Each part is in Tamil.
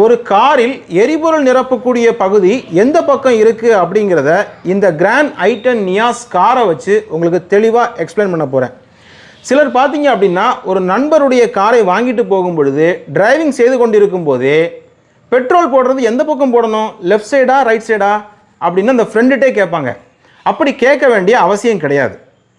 ஒரு காரில் எரிபொருள் நிரப்பக்கூடிய பகுதி எந்த பக்கம் இருக்குது அப்படிங்கிறத இந்த கிராண்ட் ஐட்டன் நியாஸ் காரை வச்சு உங்களுக்கு தெளிவாக எக்ஸ்பிளைன் பண்ண போகிறேன் சிலர் பார்த்தீங்க அப்படின்னா ஒரு நண்பருடைய காரை வாங்கிட்டு போகும் பொழுது டிரைவிங் செய்து கொண்டிருக்கும் போதே பெட்ரோல் போடுறது எந்த பக்கம் போடணும்? லெஃப்ட் சைடா ரைட் சைடா அப்படின்னு அந்த ஃப்ரெண்டுகிட்டே கேட்பாங்க. அப்படி கேட்க வேண்டிய அவசியம் கிடையாது.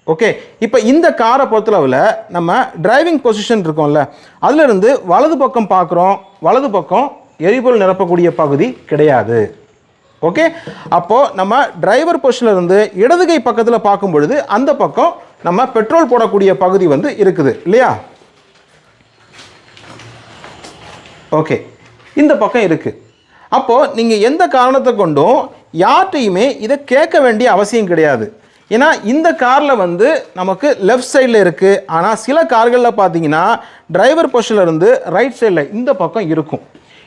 ஓகே இப்போ இந்த காரை பொறுத்தளவில் நம்ம டிரைவிங் பொசிஷன் இருக்கோம்ல அதிலிருந்து வலது பக்கம் பார்க்குறோம். வலது பக்கம் எரிபொருள் நிரப்பக்கூடிய பகுதி கிடையாது. ஓகே அப்போது நம்ம டிரைவர் பொசிஷனில் இருந்து இடது கை பக்கத்தில் பார்க்கும் பொழுது அந்த பக்கம் நம்ம பெட்ரோல் போடக்கூடிய பகுதி வந்து இருக்குது. இல்லையா? ஓகே இந்த பக்கம் இருக்குது அப்போது நீங்கள் எந்த காரணத்தை கொண்டும் யார்கிட்டையுமே இதை கேட்க வேண்டிய அவசியம் கிடையாது. ஏன்னா இந்த காரில் வந்து நமக்கு லெஃப்ட் சைடில் இருக்குது ஆனால் சில கார்களில் பார்த்தீங்கன்னா டிரைவர் பொஷனில் இருந்து ரைட் சைடில் இந்த பக்கம் இருக்கும்.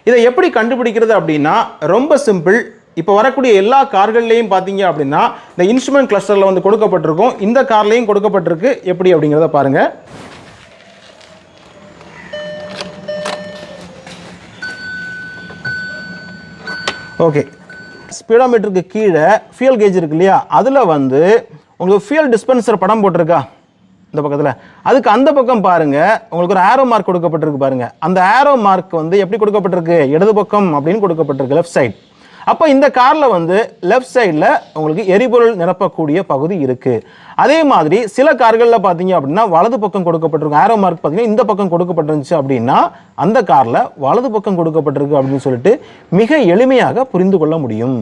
இதை எப்படி கண்டுபிடிக்கிறது அப்படின்னா ரொம்ப சிம்பிள் இப்போ வரக்கூடிய எல்லா கார்கள்லேயும் பார்த்தீங்க அப்படின்னா இந்த இன்ஸ்ட்ருமெண்ட் கிளஸ்டரில் வந்து கொடுக்கப்பட்டிருக்கும். இந்த கார்லேயும் கொடுக்கப்பட்டிருக்கு. எப்படி அப்படிங்கிறத பாருங்கள் ஓகே ஸ்பீடோமீட்டருக்கு கீழே ஃபியூல் கேஜ் இருக்கு இல்லையா? அதில் வந்து உங்களுக்கு ஃபியூல் டிஸ்பென்சர் படம் போட்டிருக்கா? இந்த பக்கத்தில். அதுக்கு அந்த பக்கம் பாருங்க உங்களுக்கு ஒரு ஆரோ மார்க் கொடுக்கப்பட்டிருக்கு பாருங்க. அந்த ஆரோ மார்க் வந்து எப்படி கொடுக்கப்பட்டிருக்கு? இடது பக்கம் அப்படின்னு கொடுக்கப்பட்டிருக்கு லெஃப்ட் சைடு அப்போ இந்த காரில் வந்து லெஃப்ட் சைடில் உங்களுக்கு எரிபொருள் நிரப்பக்கூடிய பகுதி இருக்குது அதே மாதிரி சில கார்களில் பார்த்தீங்க அப்படின்னா வலது பக்கம் கொடுக்கப்பட்டிருக்கும் ஆரோ மார்க் பார்த்தீங்கன்னா இந்த பக்கம் கொடுக்கப்பட்டிருந்துச்சு அப்படின்னா அந்த காரில் வலது பக்கம் கொடுக்கப்பட்டிருக்கு அப்படின்னு சொல்லிட்டு மிக எளிமையாக புரிந்து கொள்ள முடியும்.